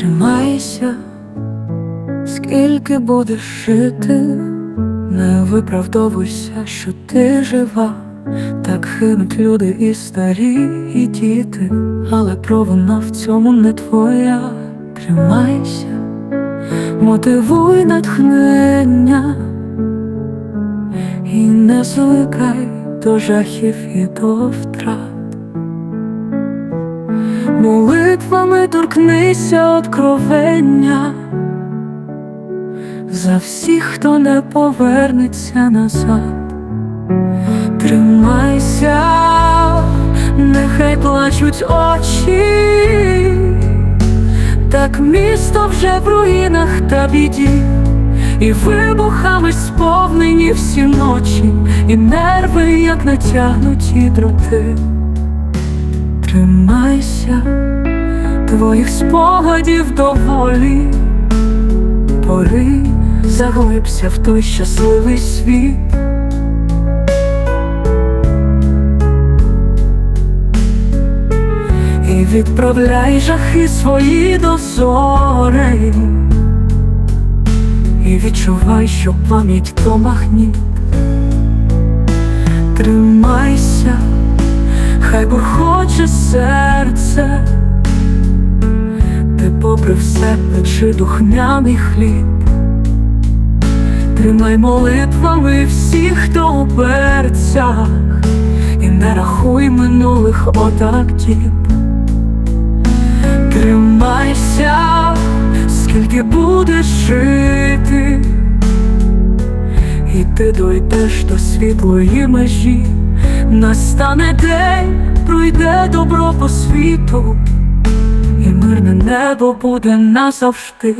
Тримайся, скільки будеш жити, не виправдовуйся, що ти жива, так хинуть люди і старі, і діти, але провина в цьому не твоя. Тримайся, мотивуй натхнення і не звикай до жахів і до втрат. Молитвами торкнися откровення за всіх, хто не повернеться назад. Тримайся, нехай плачуть очі, так місто вже в руїнах та біді, і вибухами сповнені всі ночі, і нерви, як натягнуті дроти. Тримайся, твоїх спогадів доволі, пори заглибся в той щасливий світ. І відправляй жахи свої дозори, і відчувай, що пам'ять то магніт. Тримайся, хай хоче серце, ти попри все печи духмяний хліб. Тримай молитвами всіх, хто у берцях, і не рахуй минулих отак діб. Тримайся, скільки будеш жити, і ти дойдеш до світлої межі, настане день, пройде добро по світу, і мирне небо буде назавжди.